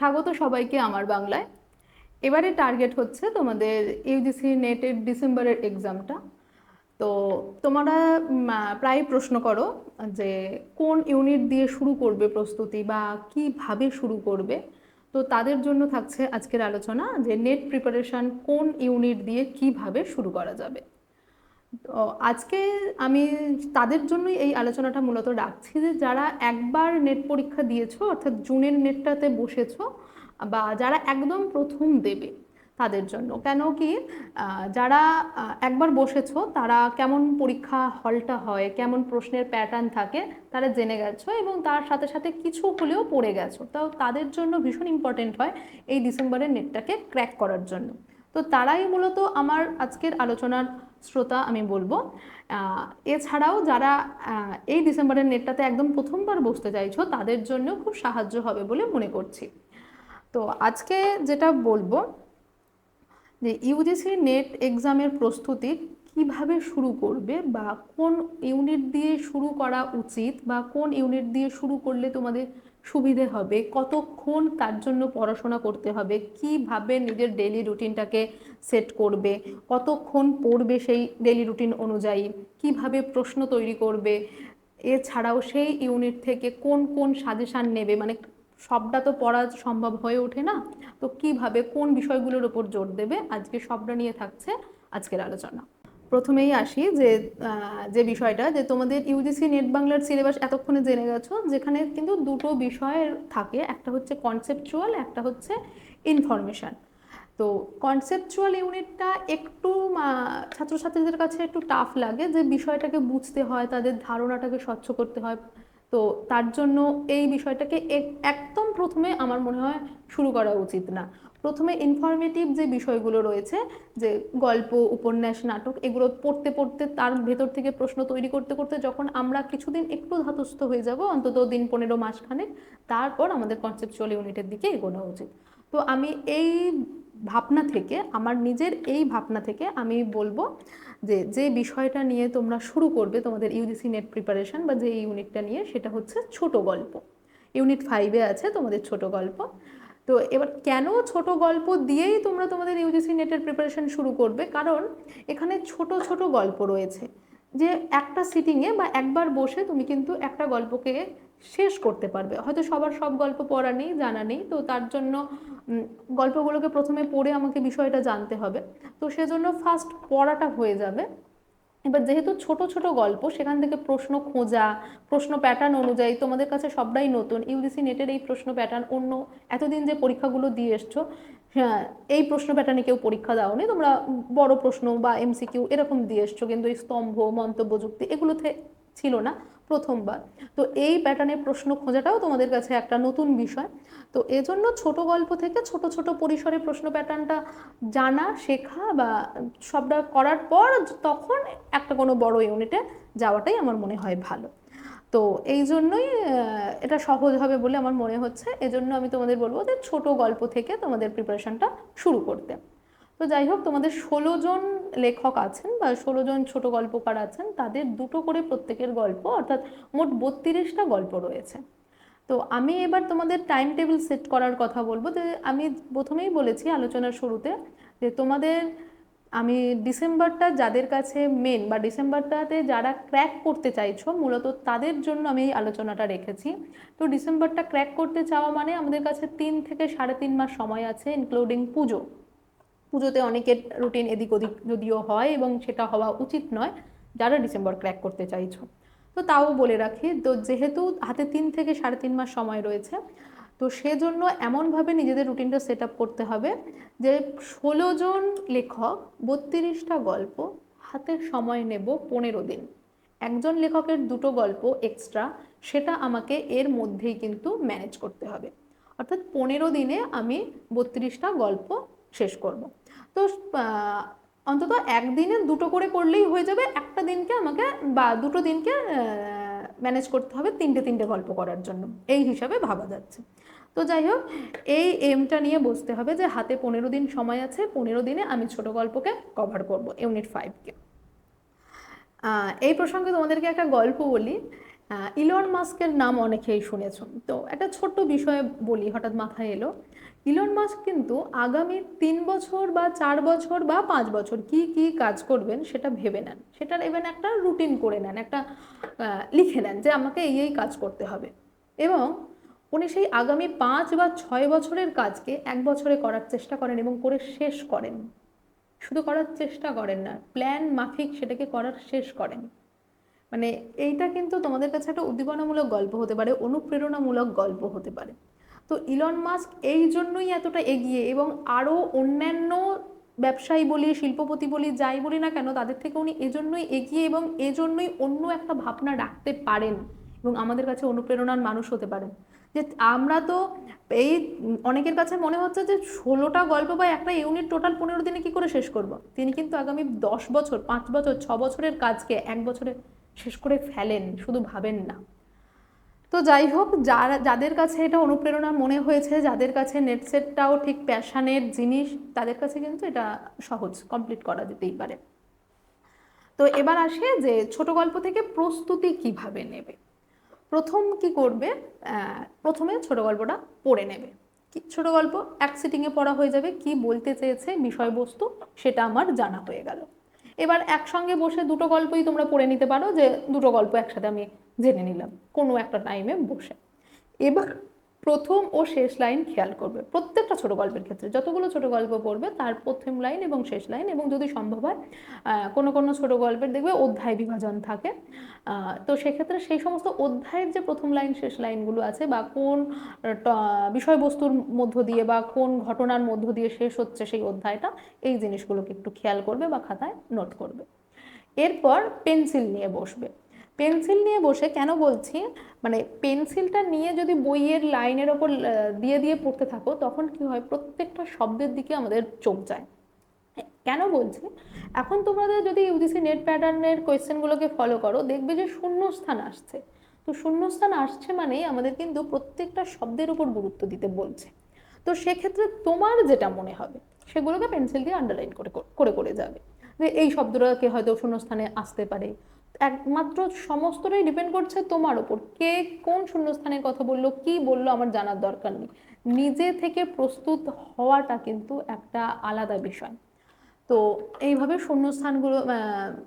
স্বাগত সবাইকে আমার বাংলায়। এবারে টার্গেট হচ্ছে তোমাদের ইউজিসি নেটের ডিসেম্বরের এক্সামটা তো তোমরা প্রায় প্রশ্ন করো যে কোন ইউনিট দিয়ে শুরু করবে প্রস্তুতি বা কীভাবে শুরু করবে? তো তাদের জন্য থাকছে আজকের আলোচনা যে নেট প্রিপারেশন কোন ইউনিট দিয়ে কীভাবে শুরু করা যাবে। তো আজকে আমি তাদের জন্যই এই আলোচনাটা মূলত রাখছি যে যারা একবার নেট পরীক্ষা দিয়েছ, অর্থাৎ জুনের নেটটাতে বসেছো, বা যারা একদম প্রথম দেবে তাদের জন্য। কেন কি যারা একবার বসেছো, তারা কেমন পরীক্ষা হলটা হয়, কেমন প্রশ্নের প্যাটার্ন থাকে, তারা জেনে গেছো এবং তার সাথে সাথে কিছু হলেও পড়ে গেছো। তাও তাদের জন্য ভীষণ ইম্পর্টেন্ট হয় এই ডিসেম্বরের নেটটাকে ক্র্যাক করার জন্য। তো তারাই মূলত আমার আজকের আলোচনার শ্রোতা আমি বলব। এছাড়াও যারা এই ডিসেম্বরের নেটটাতে একদম প্রথমবার বসতে চাইছো, তাদের জন্য খুব সাহায্য হবে বলে মনে করছি। তো আজকে যেটা বলব, যে ইউজিসি নেট এক্সামের প্রস্তুতি কীভাবে শুরু করবে বা কোন ইউনিট দিয়ে শুরু করা উচিত বা কোন ইউনিট দিয়ে শুরু করলে তোমাদের সুবিধে হবে? কতক্ষণ তার জন্য পড়াশোনা করতে হবে? কীভাবে নিজের ডেলি রুটিনটাকে সেট করবে? কতক্ষণ পড়বে সেই ডেলি রুটিন অনুযায়ী? কীভাবে প্রশ্ন তৈরি করবে? এছাড়াও সেই ইউনিট থেকে কোন কোন সাজেশান নেবে? মানে সবটা তো পড়া সম্ভব হয়ে ওঠে না। তো কীভাবে কোন বিষয়গুলোর উপর জোর দেবে? আজকে সবটা নিয়ে থাকছে আজকের আলোচনা। প্রথমেই আসি যে যে বিষয়টা যে তোমাদের ইউজিসি নেট বাংলার সিলেবাস এতক্ষণে জেনে গেছো, যেখানে কিন্তু দুটো বিষয় থাকে, একটা হচ্ছে কনসেপচুয়াল একটা হচ্ছে ইনফরমেশন তো কনসেপচুয়াল ইউনিটটা একটু ছাত্রছাত্রীদের কাছে একটু টাফ লাগে যে বিষয়টাকে বুঝতে হয়, তাদের ধারণাটাকে স্বচ্ছ করতে হয়। তো তার জন্য এই বিষয়টাকে এক- একদম প্রথমে আমার মনে হয় শুরু করা উচিত না। প্রথমে ইনফরমেটিভ যে বিষয়গুলো রয়েছে, যে গল্প, উপন্যাস, নাটক, এগুলো পড়তে পড়তে তার ভেতর থেকে প্রশ্ন তৈরি করতে করতে যখন আমরা কিছুদিন একটু ধাতস্থ হয়ে যাব, অন্তত দিন পনেরো মাসখানেক, তারপর আমাদের কনসেপচুয়াল ইউনিটের দিকে এগোনো উচিত। তো আমি এই ভাবনা থেকে, আমার নিজের এই ভাবনা থেকে আমি বলব যে যে বিষয়টা নিয়ে তোমরা শুরু করবে তোমাদের ইউজিসি নেট প্রিপারেশন বা যে ইউনিটটা নিয়ে, সেটা হচ্ছে ছোট গল্প। ইউনিট ফাইভে আছে তোমাদের ছোট গল্প। তো এবার কেন ছোট গল্প দিয়েই তোমরা তোমাদের ইউজিসি নেটের প্রিপারেশন শুরু করবে? কারণ এখানে ছোট ছোট গল্প রয়েছে। যে একটা সিটিংয়ে বা একবার বসে তুমি কিন্তু একটা গল্পকে শেষ করতে পারবে। হয়তো সবার সব গল্প পড়া নেই, জানা নেই, তো তার জন্য গল্পগুলোকে প্রথমে পড়ে আমাকে বিষয়টা জানতে হবে। তো সেজন্য ফার্স্ট পড়াটা হয়ে যাবে। এবার যেহেতু ছোট ছোট গল্প, সেখান থেকে প্রশ্ন খোঁজা, প্রশ্ন প্যাটার্ন অনুযায়ী তোমাদের কাছে সবটাই নতুন। ইউজিসি নেটের এই প্রশ্ন প্যাটার্ন অন্য এতদিন যে পরীক্ষাগুলো দিয়ে এসছো এই প্রশ্ন প্যাটার্নে কেউ পরীক্ষা দাওনি, তোমরা বড় প্রশ্ন বা এমসিকিউ এরকম দিয়ে এসছো, কিন্তু এই স্তম্ভ, মন্তব্য, যুক্তি এগুলোতে ছিল না প্রথমবার। তো এই প্যাটার্নের প্রশ্ন খোঁজাটাও তোমাদের কাছে একটা নতুন বিষয়। তো এজন্য ছোট গল্প থেকে ছোট ছোট পরিসরে প্রশ্ন প্যাটার্নটা জানা, শেখা বা সবটা করার পর তখন একটা কোনো বড় ইউনিটে যাওয়াটাই আমার মনে হয় ভালো। তো এই জন্যই এটা সহজ হবে বলে আমার মনে হচ্ছে। এজন্য আমি তোমাদের বলব যে ছোট গল্প থেকে তোমাদের প্রিপারেশনটা শুরু করতে। তো যাই হোক, তোমাদের ষোলো জন লেখক আছেন বা ষোলো জন ছোট গল্পকার আছেন, তাদের দুটো করে প্রত্যেকের গল্প, অর্থাৎ মোট বত্রিশটা গল্প রয়েছে। তো আমি এবার তোমাদের টাইম টেবিল সেট করার কথা বলব। যে আমি প্রথমেই বলেছি আলোচনার শুরুতে যে তোমাদের আমি ডিসেম্বরটা যাদের কাছে মেন বা ডিসেম্বরটাতে যারা ক্র্যাক করতে চাইছো, মূলত তাদের জন্য আমি এই আলোচনাটা রেখেছি। তো ডিসেম্বরটা ক্র্যাক করতে চাওয়া মানে আমাদের কাছে তিন থেকে সাড়ে তিন মাস সময় আছে ইনক্লুডিং পুজো। পুজোতে অনেকের রুটিন এদিক ওদিক যদিও হয় এবং সেটা হওয়া উচিত নয়, যারা ডিসেম্বর ক্র্যাক করতে চাইছো। তো তাও বলে রাখি, তো যেহেতু হাতে তিন থেকে সাড়ে তিন মাস সময় রয়েছে তো সেজন্য এমনভাবে নিজেদের রুটিনটা সেট আপ করতে হবে যে ষোলো জন লেখক বত্রিশটা গল্প হাতে সময় নেব পনেরো দিন। একজন লেখকের দুটো গল্প এক্সট্রা সেটা আমাকে এর মধ্যেই কিন্তু ম্যানেজ করতে হবে। অর্থাৎ পনেরো দিনে আমি বত্রিশটা গল্প শেষ করব। তো অন্তত একদিনে দুটো করে করলেই হয়ে যাবে, একটা দিনকে আমাকে বা দুটো দিনকে ম্যানেজ করতে হবে তিনটে তিনটে গল্প করার জন্য। এই হিসাবে ভাবা যাচ্ছে। তো যাই হোক, এই এমটা নিয়ে বসতে হবে যে হাতে পনেরো দিন সময় আছে, পনেরো দিনে আমি ছোট গল্পকে কভার করব ইউনিট ফাইভকে এই প্রসঙ্গে তোমাদেরকে একটা গল্প বলি। ইলন মাস্কের নাম অনেকেই শুনেছ তো একটা ছোট্ট বিষয়ে বলি, হঠাৎ মাথায় এলো। ইলন মাস্ক কিন্তু আগামী তিন বছর বা চার বছর বা পাঁচ বছর কি কি কাজ করবেন সেটা ভেবে নেন। সেটার এবেন একটা রুটিন করে নেন, একটা লিখে নেন যে আমাকে এই এই কাজ করতে হবে। এবং উনি সেই আগামী পাঁচ বা ছয় বছরের কাজকে এক বছরে করার চেষ্টা করেন এবং করে শেষ করেন। শুধু করার চেষ্টা করেন না প্ল্যান মাফিক সেটাকে করার শেষ করেন। মানে এইটা কিন্তু তোমাদের কাছে একটা উদ্দীপনামূলক গল্প হতে পারে, অনুপ্রেরণামূলক গল্প হতে পারে। তো ইলন মাস্ক এই জন্যই এতটা এগিয়ে এবং আরও অন্যান্য ব্যবসায়ী বলি, শিল্পপতি বলি, যাই বলি না কেন, তাদের থেকে উনি এজন্যই এগিয়ে এবং এজন্যই অন্য একটা ভাবনা রাখতে পারেন এবং আমাদের কাছে অনুপ্রেরণার মানুষ হতে পারেন। যে আমরা তো এই অনেকের কাছে মনে হচ্ছে যে ষোলোটা গল্প বা একটা ইউনিট টোটাল পনেরো দিনে কি করে শেষ করব? তিনি কিন্তু আগামী দশ বছর, পাঁচ বছর, ছ বছরের কাজকে, এক বছরে শেষ করে ফেলেন, শুধু ভাবেন না। তো যাই হোক, যারা, যাদের কাছে এটা অনুপ্রেরণা মনে হয়েছে, যাদের কাছে নেট সেটটাও ঠিক প্যাশানের জিনিস, তাদের কাছে কিন্তু এটা সহজ কমপ্লিট করা যেতেই পারে। তো এবার আসে যে ছোট গল্প থেকে প্রস্তুতি কীভাবে নেবে? প্রথম কি করবে? প্রথমে ছোট গল্পটা পড়ে নেবে। ছোট গল্প, এক সিটিংয়ে পড়া হয়ে যাবে, কি বলতে চেয়েছে বিষয়বস্তু, সেটা আমার জানা হয়ে গেল। এবার একসঙ্গে বসে দুটো গল্পই তোমরা পড়ে নিতে পারো যে দুটো গল্প একসাথে আমি জেনে নিলাম, কোনো একটা টাইমে বসে। এবার প্রথম ও শেষ লাইন খেয়াল করবে। প্রত্যেকটা ছোট গল্পের ক্ষেত্রে। যতগুলো ছোট গল্প পড়বে, তার প্রথম লাইন এবং শেষ লাইন এবং যদি সম্ভব হয় কোনো কোনো ছোট গল্পের দেখবে অধ্যায় বিভাজন থাকে। তো সেক্ষেত্রে সেই সমস্ত অধ্যায়ের যে প্রথম লাইন, শেষ লাইনগুলো আছে বা কোন বিষয়বস্তুর মধ্য দিয়ে বা কোন ঘটনার মধ্য দিয়ে শেষ হচ্ছে সেই অধ্যায়টা, এই জিনিসগুলোকে একটু খেয়াল করবে বা খাতায় নোট করবে। এরপর পেন্সিল নিয়ে বসবে। পেন্সিল নিয়ে বসে কেন বলছি? মানে পেন্সিলটা নিয়ে যদি বইয়ের লাইনের ওপর দিয়ে দিয়ে পড়তে থাকো, তখন কি হয়? প্রত্যেকটা শব্দের দিকে আমাদের চোখ যায়। কেন বলছি? এখন তোমাদের যদি ইউজিসি নেট প্যাটার্নের কোয়েশ্চেনগুলোকে ফলো করো, দেখবে যে শূন্যস্থান আসছে। তো শূন্যস্থান আসছে মানেই আমাদের কিন্তু প্রত্যেকটা শব্দের উপর গুরুত্ব দিতে বলছে। তো সেক্ষেত্রে তোমার যেটা মনে হবে, সেগুলোকে পেন্সিল দিয়ে আন্ডারলাইন করে করে করে যাবে। যে এই শব্দটাকে হয়তো শূন্যস্থানে আসতে পারে। একমাত্র সমস্তটাই ডিপেন্ড করছে তোমার ওপর কে কোন শূন্যস্থানের কথা বলল, কি বলল আমার জানার দরকার নেই। নিজে থেকে প্রস্তুত হওয়াটা কিন্তু একটা আলাদা বিষয়। তো এইভাবে শূন্যস্থানগুলো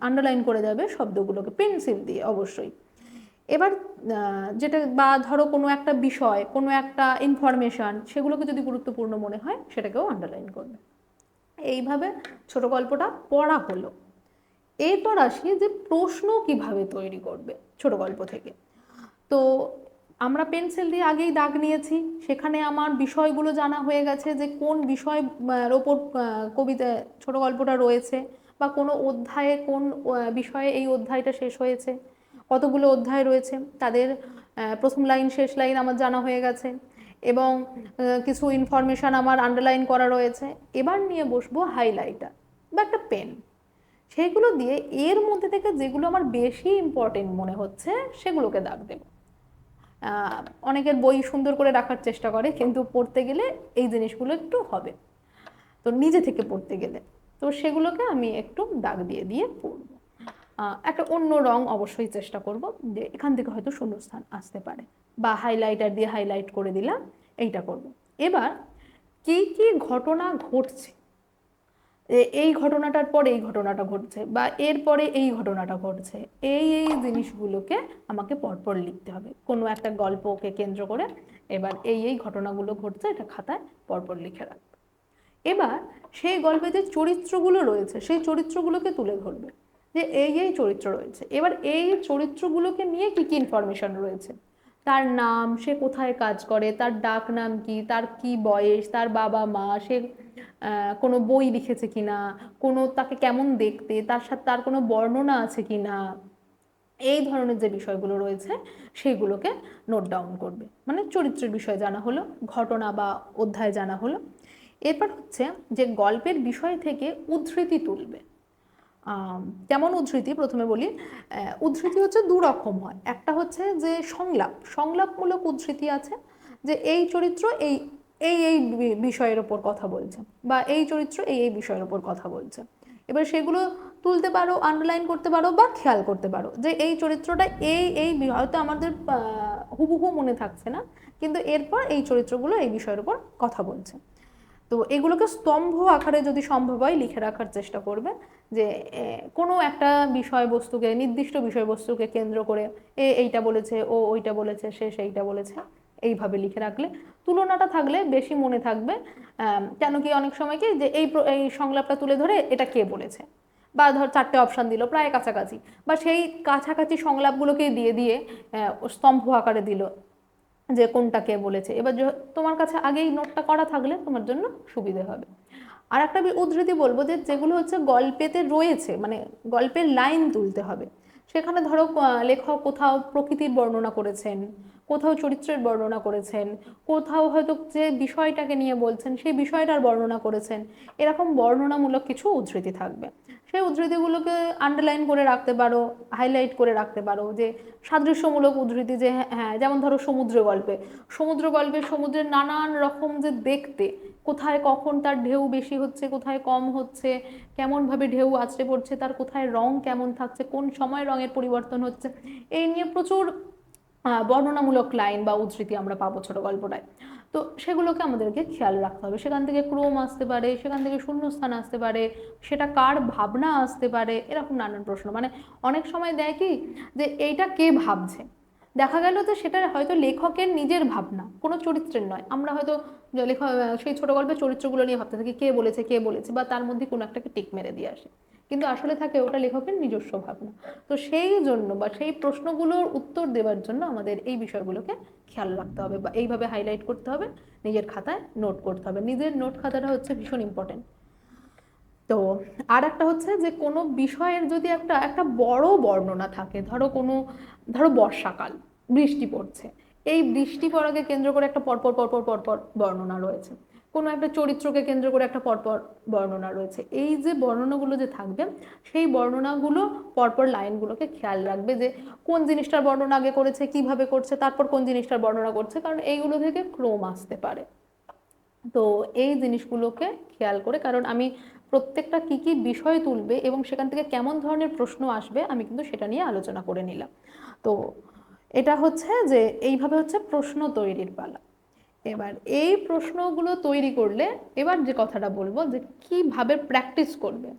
আন্ডারলাইন করে যাবে শব্দগুলোকে পেন্সিল দিয়ে অবশ্যই। এবার যেটা বা ধরো কোনো একটা বিষয়, কোনো একটা ইনফরমেশন সেগুলোকে যদি গুরুত্বপূর্ণ মনে হয়, সেটাকেও আন্ডারলাইন করবে। এইভাবে ছোট গল্পটা পড়া হলো। এরপর আসি যে প্রশ্ন কীভাবে তৈরি করবে ছোট গল্প থেকে। তো আমরা পেন্সিল দিয়ে আগেই দাগ নিয়েছি, সেখানে আমার বিষয়গুলো জানা হয়ে গেছে যে কোন বিষয় ওপর কবিতা ছোট গল্পটা রয়েছে বা কোনো অধ্যায়ে কোন বিষয়ে এই অধ্যায়টা শেষ হয়েছে, কতগুলো অধ্যায় রয়েছে, তাদের প্রথম লাইন, শেষ লাইন আমার জানা হয়ে গেছে এবং কিছু ইনফরমেশন আমার আন্ডারলাইন করা রয়েছে। এবার নিয়ে বসবো হাইলাইটার বা একটা পেন সেইগুলো দিয়ে এর মধ্যে থেকে যেগুলো আমার বেশি ইম্পর্টেন্ট মনে হচ্ছে, সেগুলোকে দাগ দেবো। অনেকের বই সুন্দর করে রাখার চেষ্টা করে, কিন্তু পড়তে গেলে এই জিনিসগুলো একটু হবে। তো নিজে থেকে পড়তে গেলে। তো সেগুলোকে আমি একটু দাগ দিয়ে দিয়ে পড়ব। একটা অন্য রং অবশ্যই চেষ্টা করব, যে এখান থেকে হয়তো শূন্যস্থান আসতে পারে। বা হাইলাইটার দিয়ে হাইলাইট করে দিলাম, এইটা করব। এবার কি কি ঘটনা ঘটছে? এই ঘটনাটার পরে এই ঘটনাটা ঘটছে বা এরপরে এই ঘটনাটা ঘটছে, এই এই জিনিসগুলোকে আমাকে পরপর লিখতে হবে। কোনো একটা গল্পকে কেন্দ্র করে এবার এই এই ঘটনাগুলো ঘটছে, এটা খাতায় পরপর লিখে রাখবে এবার সেই গল্পে যে চরিত্রগুলো রয়েছে, সেই চরিত্রগুলোকে তুলে ধরবে যে এই এই চরিত্র রয়েছে। এবার এই চরিত্রগুলোকে নিয়ে কি কি ইনফরমেশন রয়েছে? তার নাম, সে কোথায় কাজ করে, তার ডাক নাম কি, তার কি বয়স, তার বাবা মা সে কোনো বই লিখেছে কিনা, কোনো তাকে কেমন দেখতে, তার সাথে তার কোনো বর্ণনা আছে কিনা, এই ধরনের যে বিষয়গুলো রয়েছে, সেগুলোকে নোট ডাউন করবে। মানে চরিত্রের বিষয় জানা হলো, ঘটনা বা অধ্যায় জানা হলো। এরপর হচ্ছে যে গল্পের বিষয় থেকে উদ্ধৃতি তুলবে। কেমন উদ্ধৃতি? প্রথমে বলি উদ্ধৃতি হচ্ছে দু রকম হয়। একটা হচ্ছে যে সংলাপ, সংলাপমূলক উদ্ধৃতি আছে যে এই চরিত্র এই এই এই বিষয়ের ওপর কথা বলছে বা এই চরিত্র এই এই বিষয়ের ওপর কথা বলছে। এবার সেগুলো তুলতে পারো আন্ডারলাইন করতে পারো বা খেয়াল করতে পারো যে এই চরিত্রটা এই এই হয়তো আমাদের হুবহু মনে থাকছে না, কিন্তু এরপর এই চরিত্রগুলো এই বিষয়ের উপর কথা বলছে। তো এগুলোকে স্তম্ভ আকারে যদি সম্ভব হয়, লিখে রাখার চেষ্টা করবে যে কোনো একটা বিষয়বস্তুকে, নির্দিষ্ট বিষয়বস্তুকে কেন্দ্র করে, এ, এইটা বলেছে, ও ওইটা বলেছে, সে সেইটা বলেছে। এইভাবে লিখে রাখলে তুলনাটা থাকলে বেশি মনে থাকবে কেন কি অনেক সময় কি যে এই এই সংলাপটা তুলে ধরে এটা কে বলেছে? বা ধর চারটে অপশান দিল, প্রায় কাছাকাছি। বা সেই কাছাকাছি সংলাপগুলোকে দিয়ে দিয়ে স্তম্ভ আকারে দিল যে কোনটা কে বলেছে। এবার তোমার কাছে আগেই নোটটা করা থাকলে তোমার জন্য সুবিধে হবে। আর একটা উদ্ধৃতি বলব যে যেগুলো হচ্ছে গল্পেতে রয়েছে মানে গল্পের লাইন তুলতে হবে। সেখানে ধরো লেখক কোথাও প্রকৃতির বর্ণনা করেছেন কোথাও চরিত্রের বর্ণনা করেছেন কোথাও হয়তো যে বিষয়টাকে নিয়ে বলছেন সেই বিষয়টার বর্ণনা করেছেন এরকম বর্ণনামূলক কিছু উদ্ধৃতি থাকবে। সেই উদ্ধৃতিগুলোকে আন্ডারলাইন করে রাখতে পারো হাইলাইট করে রাখতে পারো যে সাদৃশ্যমূলক উদ্ধৃতি যে হ্যাঁ, হ্যাঁ যেমন ধরো সমুদ্র গল্পে। সমুদ্র গল্পে সমুদ্রের নানান রকম যে দেখতে কোথায় কখন তার ঢেউ বেশি হচ্ছে কোথায় কম হচ্ছে কেমনভাবে ঢেউ আছড়ে পড়ছে তার কোথায় রং কেমন থাকছে কোন সময় রঙের পরিবর্তন হচ্ছে এই নিয়ে প্রচুর বর্ণনামূলক লাইন বা উদ্ধৃতি আমরা পাবো ছোট গল্পটায়। তো সেগুলোকে আমাদেরকে খেয়াল রাখতে হবে। সেখান থেকে ক্রোম আসতে পারে, সেখান থেকে শূন্যস্থান আসতে পারে, সেটা কার ভাবনা আসতে পারে, এরকম নানান প্রশ্ন। মানে অনেক সময় দেয় কি যে, এইটা কে ভাবছে? দেখা গেল যে সেটা হয়তো লেখকের নিজের ভাবনা, কোনো চরিত্রের নয়। আমরা হয়তো লেখক, সেই ছোট গল্পের চরিত্রগুলো নিয়ে ভাবতে থাকি, কে বলেছে কে বলেছে, বা তার মধ্যে কোনো একটাকে টিক মেরে দিয়ে আসে। কিন্তু আসলে থাকে ওটা লেখকের নিজস্ব ভাবনা। তো সেই জন্য বা সেই প্রশ্নগুলোর উত্তর দেওয়ার জন্য আমাদের এই বিষয়গুলোকে খেয়াল রাখতে হবে বা এইভাবে হাইলাইট করতে হবে, নিজের খাতায় নোট করতে হবে। নিজের নোট খাতাটা হচ্ছে ভীষণ ইম্পর্টেন্ট তো আর একটা হচ্ছে যে কোনো বিষয়ের যদি একটা একটা বড় বর্ণনা থাকে, ধরো কোনো, ধরো বর্ষাকাল, বৃষ্টি পড়ছে, এই বৃষ্টি পড়াকে কেন্দ্র করে একটা পরপর পরপর পরপর বর্ণনা রয়েছে। কোনো একটা চরিত্রকে কেন্দ্র করে একটা পরপর বর্ণনা রয়েছে। এই যে বর্ণনাগুলো যে থাকবে, সেই বর্ণনাগুলো পরপর লাইনগুলোকে খেয়াল রাখবে যে কোন জিনিসটার বর্ণনা আগে করেছে, কীভাবে করছে, তারপর কোন জিনিসটার বর্ণনা করছে, কারণ এইগুলো থেকে ক্রম আসতে পারে। তো এই জিনিসগুলোকে খেয়াল করে, কারণ আমি প্রত্যেকটা কি কি বিষয় তুলবে এবং সেখান থেকে কেমন ধরনের প্রশ্ন আসবে, আমি কিন্তু সেটা নিয়ে আলোচনা করে নিলাম। তো এটা হচ্ছে যে এইভাবে হচ্ছে প্রশ্ন তৈরির পালা। এবার এই প্রশ্নগুলো তৈরি করলে এবার যে কথাটা বলব যে কীভাবে প্র্যাকটিস করবে।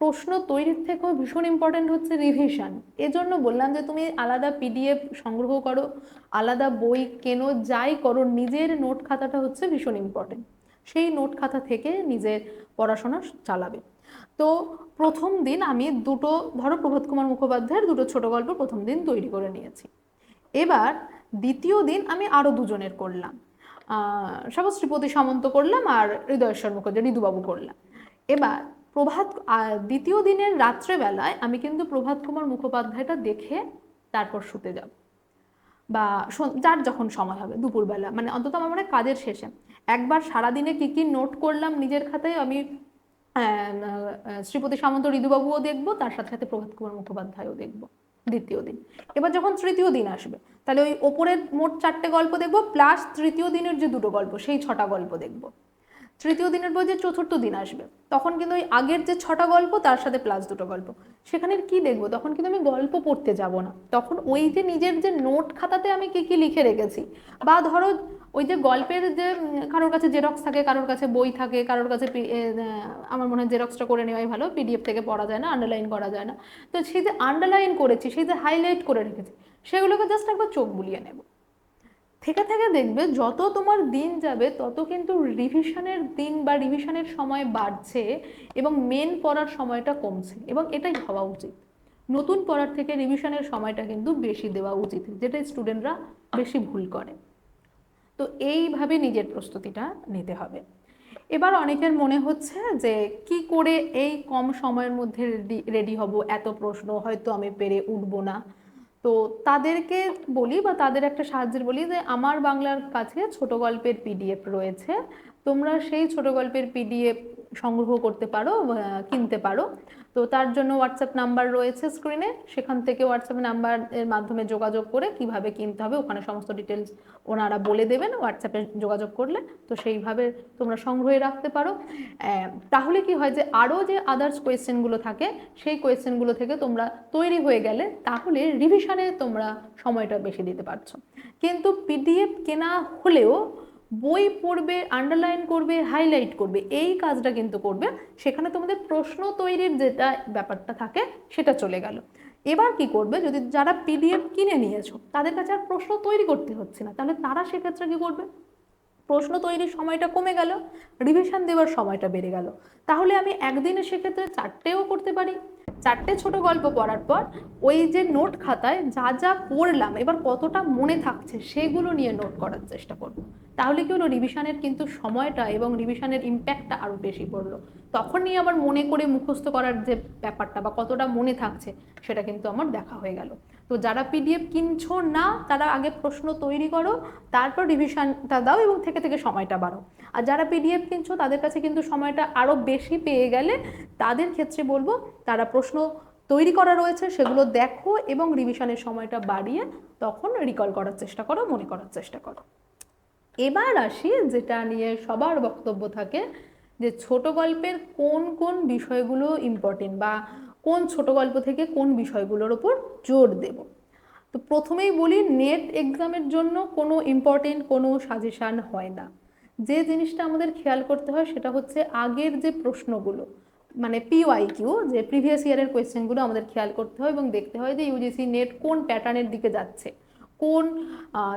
প্রশ্ন তৈরির থেকেও ভীষণ ইম্পর্ট্যান্ট হচ্ছে রিভিশন এজন্য বললাম যে তুমি আলাদা পিডিএফ সংগ্রহ করো, আলাদা বই কেনো, যাই করো, নিজের নোট খাতাটা হচ্ছে ভীষণ ইম্পর্ট্যান্ট সেই নোট খাতা থেকে নিজের পড়াশোনা চালাবে। তো প্রথম দিন আমি দুটো, ধরো প্রভাত কুমার মুখোপাধ্যায়ের দুটো ছোট গল্প প্রথম দিন তৈরি করে নিয়েছি। এবার দ্বিতীয় দিন আমি আরও দুজনের করলাম। সব শ্রীপতি সামন্ত করলাম আর হৃদয়েশ্বর মুখার্জি ঋতুবাবু করলাম এবার প্রভাত দ্বিতীয় দিনের রাত্রেবেলায় আমি কিন্তু প্রভাত কুমার মুখোপাধ্যায়টা দেখে তারপর শুতে যাব। বা যার যখন সময় হবে, দুপুরবেলা মানে অন্তত আমার মনে কাজের শেষে। একবার সারাদিনে কি কি নোট করলাম নিজের খাতায় আমি শ্রীপতি সামন্ত ঋতুবাবুও দেখব, তার সাথে সাথে প্রভাত কুমার মুখোপাধ্যায়ও দেখব। দ্বিতীয় দিন। এবার যখন তৃতীয় দিন আসবে, তাহলে ওই ওপরের মোট চারটে গল্প দেখব প্লাস তৃতীয় দিনের যে দুটো গল্প, সেই ছটা গল্প দেখব। তৃতীয় দিনের বই যে চতুর্থ দিন আসবে, তখন কিন্তু ওই আগের যে ছটা গল্প, তার সাথে প্লাস দুটো গল্প। সেখানে কি দেখব? তখন কিন্তু আমি গল্প পড়তে যাব না। তখন ওই যে নিজের যে নোট খাতাতে আমি কি কি লিখে রেখেছি, বা ধরো ওই যে গল্পের যে কারোর কাছে জেরক্স থাকে, কারোর কাছে বই থাকে, কারোর কাছে আমার মনে হয় জেরক্সটা করে নেওয়াই ভালো পিডিএফ থেকে পড়া যায় না আন্ডারলাইন করা যায় না। তো সেই যে আন্ডারলাইন করেছি, সেই যে হাইলাইট করে রেখেছি, সেগুলোকে জাস্ট একবার চোখ বুলিয়ে নেব। থেকে থেকে দেখবে যত তোমার দিন যাবে, তত কিন্তু রিভিশনের দিন বা রিভিশনের সময় বাড়ছে এবং মেন পড়ার সময়টা কমছে এবং এটাই হওয়া উচিত। নতুন পড়ার থেকে রিভিশনের সময়টা কিন্তু বেশি দেওয়া উচিত, যেটা স্টুডেন্টরা বেশি ভুল করে। তো এইভাবে নিজের প্রস্তুতিটা নিতে হবে। এবার অনেকের মনে হচ্ছে যে, কি করে এই কম সময়ের মধ্যে রেডি হব? এত প্রশ্ন, হয়তো আমি পেরে উঠবো না। তো তাদেরকে বলি বা তাদের একটা সাহায্যের বলি যে আমার বাংলার কাছে ছোট গল্পের পিডিএফ রয়েছে। তোমরা সেই ছোট গল্পের পিডিএফ সংগ্রহ করতে পারো কিনতে পারো। তো তার জন্য হোয়াটসঅ্যাপ নাম্বার রয়েছে স্ক্রিনে সেখান থেকে হোয়াটসঅ্যাপ নাম্বার এর মাধ্যমে যোগাযোগ করে কীভাবে কিনতে হবে, ওখানে সমস্ত ডিটেলস ওনারা বলে দেবেন হোয়াটসঅ্যাপে যোগাযোগ করলে। তো সেইভাবে তোমরা সংগ্রহে রাখতে পারো। তাহলে কি হয় যে আরও যে আদার্স কোয়েশ্চেনগুলো থাকে, সেই কোয়েশ্চেনগুলো থেকে তোমরা তৈরি হয়ে গেলে তাহলে রিভিশনে তোমরা সময়টা বেশি দিতে পারছ। কিন্তু পিডিএফ কেনা হলেও বই পড়বে আন্ডারলাইন করবে হাইলাইট করবে, এই কাজটা কিন্তু করবে। সেখানে তোমাদের প্রশ্ন তৈরির যেটা ব্যাপারটা থাকে, সেটা চলে গেল। এবার কি করবে, যদি যারা পিডিএফ কিনে নিয়েছো, তাদের কাছে আর প্রশ্ন তৈরি করতে হচ্ছে না। তাহলে তারা সেক্ষেত্রে কি করবে? প্রশ্ন তৈরির সময়টা কমে গেল রিভিশন দেওয়ার সময়টা বেড়ে গেল। তাহলে আমি একদিনে সেক্ষেত্রে চারটেও করতে পারি। চারটে ছোট গল্প পড়ার পর ওই যে নোট খাতায় যা যা পড়লাম, এবার কতটা মনে থাকছে সেগুলো নিয়ে নোট করার চেষ্টা করব। তাহলে কি হলো, রিভিশনের কিন্তু সময়টা এবং রিভিশনের ইম্প্যাক্টটা আরও বেশি পড়ল। তখন নিয়ে আমার মনে করে মুখস্থ করার যে ব্যাপারটা বা কতটা মনে থাকছে সেটা কিন্তু আমার দেখা হয়ে গেল। তো যারা পিডিএফ কিনছো না, তারা আগে প্রশ্ন তৈরি করো, তারপর রিভিশনটা দাও এবং থেকে থেকে সময়টা বাড়ো আর যারা পিডিএফ কিনছো, তাদের কাছে কিন্তু সময়টা আরও বেশি পেয়ে গেলে তাদের ক্ষেত্রে বলব, তারা প্রশ্ন তৈরি করা রয়েছে, সেগুলো দেখো এবং রিভিশনের সময়টা বাড়িয়ে তখন রিকল করার চেষ্টা করো, মনে করার চেষ্টা করো। এবার আসি, যেটা নিয়ে সবার বক্তব্য থাকে, যে ছোট গল্পের কোন কোন বিষয়গুলো ইম্পর্টেন্ট বা কোন ছোট গল্প থেকে কোন বিষয়গুলোর ওপর জোর দেব? তো প্রথমেই বলি নেট এক্সামের জন্য কোনো ইম্পর্টেন্ট কোনো সাজেশান হয় না। যে জিনিসটা আমাদের খেয়াল করতে হয় সেটা হচ্ছে আগের যে প্রশ্নগুলো মানে পিওয়াই কিউ যে প্রিভিয়াস ইয়ারের কোয়েশ্চেনগুলো আমাদের খেয়াল করতে হয় এবং দেখতে হয় যে ইউজিসি নেট কোন প্যাটার্নের দিকে যাচ্ছে। কোন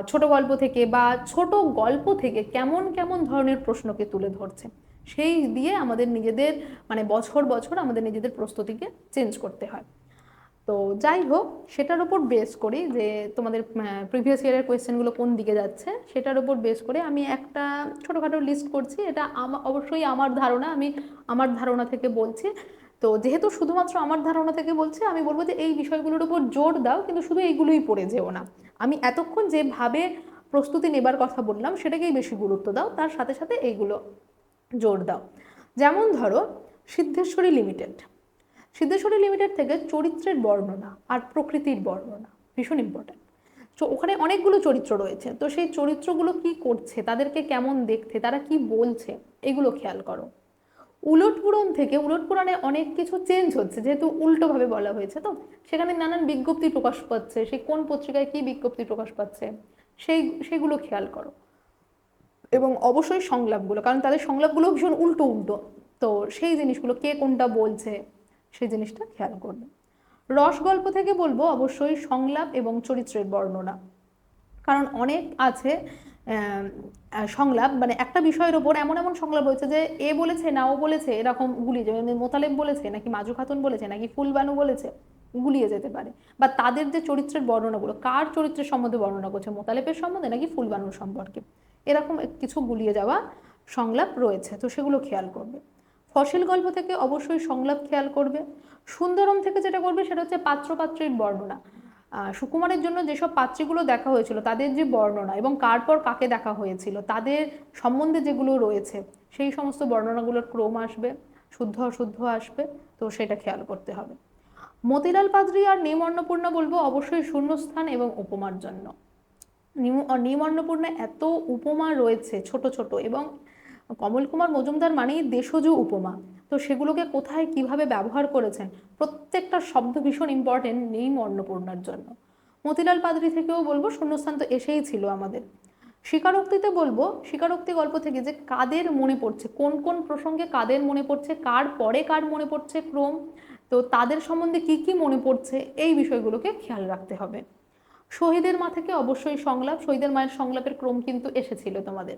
ছোট গল্প থেকে বা ছোট গল্প থেকে কেমন কেমন ধরনের প্রশ্নকে তুলে ধরছে। সেই দিয়ে আমাদের নিজেদের মানে বছর বছর আমাদের নিজেদের প্রস্তুতিকে চেঞ্জ করতে হয়। তো যাই হোক, সেটার উপর বেস করি যে তোমাদের প্রিভিয়াস ইয়ারের কোয়েশ্চেনগুলো কোন দিকে যাচ্ছে, সেটার উপর বেস করে আমি একটা ছোটোখাটো লিস্ট করছি। এটা অবশ্যই আমার ধারণা, আমি আমার ধারণা থেকে বলছি। তো যেহেতু শুধুমাত্র আমার ধারণা থেকে বলছি, আমি বলব যে এই বিষয়গুলোর উপর জোর দাও, কিন্তু শুধু এইগুলোই পড়ে যেও না। আমি এতক্ষণ যেভাবে প্রস্তুতি নেবার কথা বললাম, সেটাকেই বেশি গুরুত্ব দাও। তার সাথে সাথে এইগুলো জোর দাও। যেমন ধরো, সিদ্ধেশ্বরী লিমিটেড। সিদ্ধেশ্বরী লিমিটেড থেকে চরিত্রের বর্ণনা আর প্রকৃতির বর্ণনা, ভীষণ ইম্পর্ট্যান্ট তো ওখানে অনেকগুলো চরিত্র রয়েছে। তো সেই চরিত্রগুলো কি করছে, তাদেরকে কেমন দেখতে, তারা কি বলছে, এগুলো খেয়াল করো। উলট পুরাণ থেকে, উলট পুরাণে অনেক কিছু চেঞ্জ হচ্ছে, যেহেতু উল্টোভাবে বলা হয়েছে তো, সেখানে নানান বিজ্ঞপ্তি প্রকাশ পাচ্ছে, সে কোন পত্রিকায় কি বিজ্ঞপ্তি প্রকাশ পাচ্ছে, সেই, সেগুলো খেয়াল করো। এবং অবশ্যই সংলাপগুলো, কারণ তাদের সংলাপগুলো ভীষণ উল্টো উল্টো। তো সেই জিনিসগুলো কে কোনটা বলছে, সেই জিনিসটা খেয়াল করবে। রস গল্প থেকে বলব, অবশ্যই সংলাপ এবং চরিত্রের বর্ণনা। কারণ অনেক আছে সংলাপ মানে একটা বিষয়ের ওপর এমন এমন সংলাপ হয়েছে যে এ বলেছে না, ও বলেছে, এরকম গুলিয়ে যাবে মোতালেব বলেছে, নাকি মাজু খাতুন বলেছে, নাকি ফুলবানু বলেছে, গুলিয়ে যেতে পারে। বা তাদের যে চরিত্রের বর্ণনাগুলো, কার চরিত্রের সম্বন্ধে বর্ণনা করছে, মোতালেবের সম্বন্ধে, নাকি ফুলবানুর সম্পর্কে? এরকম কিছু গুলিয়ে যাওয়া সংলাপ রয়েছে, তো সেগুলো খেয়াল করবে। ফসিল গল্প থেকে অবশ্যই সংলাপ খেয়াল করবে। সুন্দরম থেকে যেটা করবে সেটা হচ্ছে পাত্রপাত্রীর বর্ণনা। সুকুমারের জন্য যেসব পাত্রীগুলো দেখা হয়েছিল, তাদের যে বর্ণনা এবং কার পর কাকে দেখা হয়েছিল, তাদের সম্বন্ধে যেগুলো রয়েছে, সেই সমস্ত বর্ণনাগুলোর ক্রম আসবে, শুদ্ধ অশুদ্ধ আসবে, তো সেটা খেয়াল করতে হবে। মতিলাল পাদ্রি আর নিম অন্নপূর্ণা বলব অবশ্যই শূন্যস্থান এবং উপমার জন্য। নিম নিম অন্নপূর্ণা এত উপমা রয়েছে, ছোট ছোট এবং কমল কুমার মজুমদার মানেই দেশজ উপমা। তো সেগুলোকে কোথায় কীভাবে ব্যবহার করেছেন? প্রত্যেকটা শব্দ ভীষণ ইম্পর্টেন্ট নিম অন্নপূর্ণার জন্য। মতিলাল পাদ্রি থেকেও বলব, শূন্যস্থান তো এসেই ছিল আমাদের। স্বীকারোক্তিতে বলব, স্বীকারোক্তি গল্প থেকে যে কাদের মনে পড়ছে, কোন কোন প্রসঙ্গে কাদের মনে পড়ছে, কার পরে কার মনে পড়ছে ক্রম, তো তাদের সম্বন্ধে কি কি মনে পড়ছে, এই বিষয়গুলোকে খেয়াল রাখতে হবে। শহীদের মা থেকে অবশ্যই সংলাপ, শহীদের মায়ের সংলাপের ক্রম কিন্তু এসেছিল তোমাদের।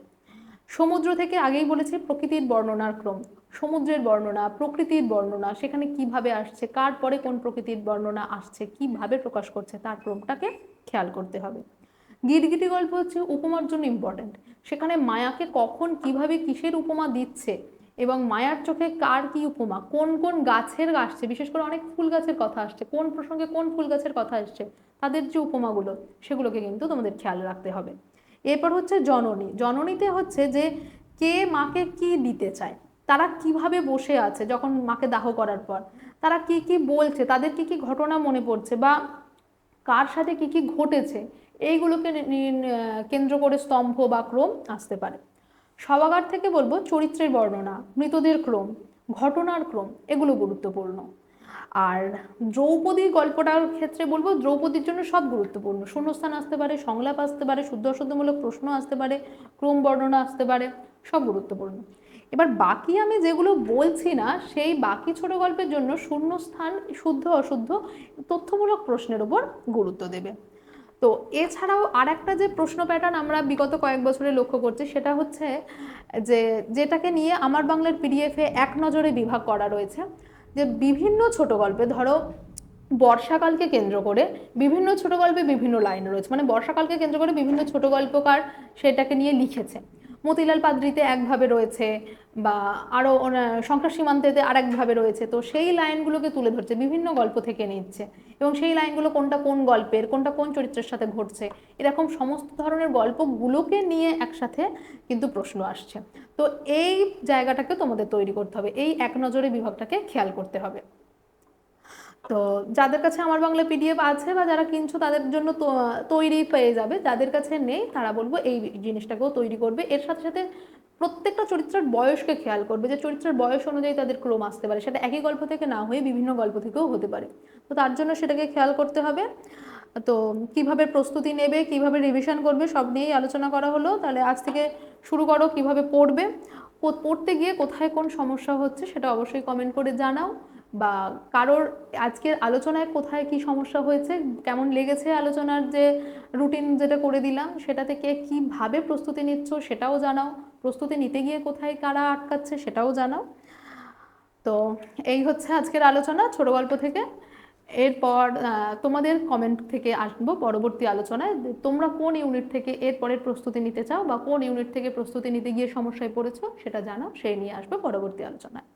সমুদ্র থেকে আগেই বলেছি, প্রকৃতির বর্ণনার ক্রম। সমুদ্রের বর্ণনা, প্রকৃতির বর্ণনা, সেখানে কীভাবে আসছে, কার পরে কোন প্রকৃতির বর্ণনা আসছে, কীভাবে প্রকাশ করছে, তার ক্রমটাকে খেয়াল করতে হবে। গিরগিটি গল্প হচ্ছে উপমার জন্য ইম্পর্ট্যান্ট সেখানে মায়াকে কখন, কীভাবে, কিসের উপমা দিচ্ছে এবং মায়ার চোখে কার কি উপমা? কোন কোন গাছের আসছে? বিশেষ করে অনেক ফুল গাছের কথা আসছে। কোন প্রসঙ্গে কোন ফুল গাছের কথা আসছে? তাদের যে উপমাগুলো, সেগুলোকে কিন্তু তোমাদের খেয়াল রাখতে হবে। এরপর হচ্ছে জননী। জননীতে হচ্ছে যে কে মাকে কি দিতে চায়? তারা কীভাবে বসে আছে যখন মাকে দাহ করার পর? তারা কি কি বলছে? তাদের কি কি ঘটনা মনে পড়ছে? বা কার সাথে কি কি ঘটেছে? এইগুলোকে কেন্দ্র করে স্তম্ভ বা ক্রম আসতে পারে। সভাগার থেকে বলব চরিত্রের বর্ণনা, মৃতদের ক্রম, ঘটনার ক্রম, এগুলো গুরুত্বপূর্ণ। আর দ্রৌপদীর গল্পটার ক্ষেত্রে বলব দ্রৌপদীর জন্য সব গুরুত্বপূর্ণ। শূন্যস্থান আসতে পারে, সংলাপ আসতে পারে, শুদ্ধ অশুদ্ধমূলক প্রশ্ন আসতে পারে, ক্রম বর্ণনা আসতে পারে, সব গুরুত্বপূর্ণ। এবার বাকি আমি যেগুলো বলছি না, সেই বাকি ছোট গল্পের জন্য শূন্যস্থান শুদ্ধ অশুদ্ধ তথ্যমূলক প্রশ্নের উপর গুরুত্ব দেবে। তো এছাড়াও আর একটা যে প্রশ্ন প্যাটার্ন আমরা বিগত কয়েক বছরে লক্ষ্য করছি, সেটা হচ্ছে যে যেটাকে নিয়ে আমার বাংলার পিডিএফে এক নজরে বিভাগ করা রয়েছে, যে বিভিন্ন ছোট গল্পে ধরো বর্ষাকালকে কেন্দ্র করে বিভিন্ন ছোট গল্পে বিভিন্ন লাইন রয়েছে মানে বর্ষাকালকে কেন্দ্র করে বিভিন্ন ছোট গল্পকার সেটাকে নিয়ে লিখেছে। মতিলাল পাদ্রিতে একভাবে রয়েছে বা আরও সংসার সীমান্তেতে আরেকভাবে রয়েছে, তো সেই লাইনগুলোকে তুলে ধরছে, বিভিন্ন গল্প থেকে নিচ্ছে। এবং সেই লাইনগুলো কোনটা কোন গল্পের, কোনটা কোন চরিত্রের সাথে ঘটছে, এরকম সমস্ত ধরনের গল্পগুলোকে নিয়ে একসাথে কিন্তু প্রশ্ন আসছে। তো এই জায়গাটাকে তোমাদের তৈরি করতে হবে, এই এক নজরে বিভাগটাকে খেয়াল করতে হবে। তো যাদের কাছে আমার বাংলা পিডিএফ আছে বা যারা কিনছো তাদের জন্য তৈরি পেয়ে যাবে, যাদের কাছে নেই তারা বলব এই জিনিসটাকেও তৈরি করবে। এর সাথে সাথে প্রত্যেকটা চরিত্রের বয়সকে খেয়াল করবে, যে চরিত্রের বয়স অনুযায়ী তাদের ক্রম আসতে পারে। সেটা একই গল্প থেকে না হয়ে বিভিন্ন গল্প থেকেও হতে পারে। তো তার জন্য সেটাকে খেয়াল করতে হবে। তো কীভাবে প্রস্তুতি নেবে, কীভাবে রিভিশন করবে, সব নিয়েই আলোচনা করা হলো। তাহলে আজ থেকে শুরু করো, কীভাবে পড়বে পড়তে গিয়ে কোথায় কোন সমস্যা হচ্ছে সেটা অবশ্যই কমেন্ট করে জানাও। বা কারোর আজকের আলোচনায় কোথায় কি সমস্যা হয়েছে, কেমন লেগেছে আলোচনার যে রুটিন যেটা করে দিলাম সেটা থেকে কীভাবে প্রস্তুতি নিচ্ছ সেটাও জানাও। প্রস্তুতি নিতে গিয়ে কোথায় কারা আটকাচ্ছে সেটাও জানাও। তো এই হচ্ছে আজকের আলোচনা ছোট গল্প থেকে। এরপর তোমাদের কমেন্ট থেকে আসব পরবর্তী আলোচনায়। তোমরা কোন ইউনিট থেকে এরপরের প্রস্তুতি নিতে চাও বা কোন ইউনিট থেকে প্রস্তুতি নিতে গিয়ে সমস্যায় পড়েছো সেটা জানাও, সেই নিয়ে আসব পরবর্তী আলোচনায়।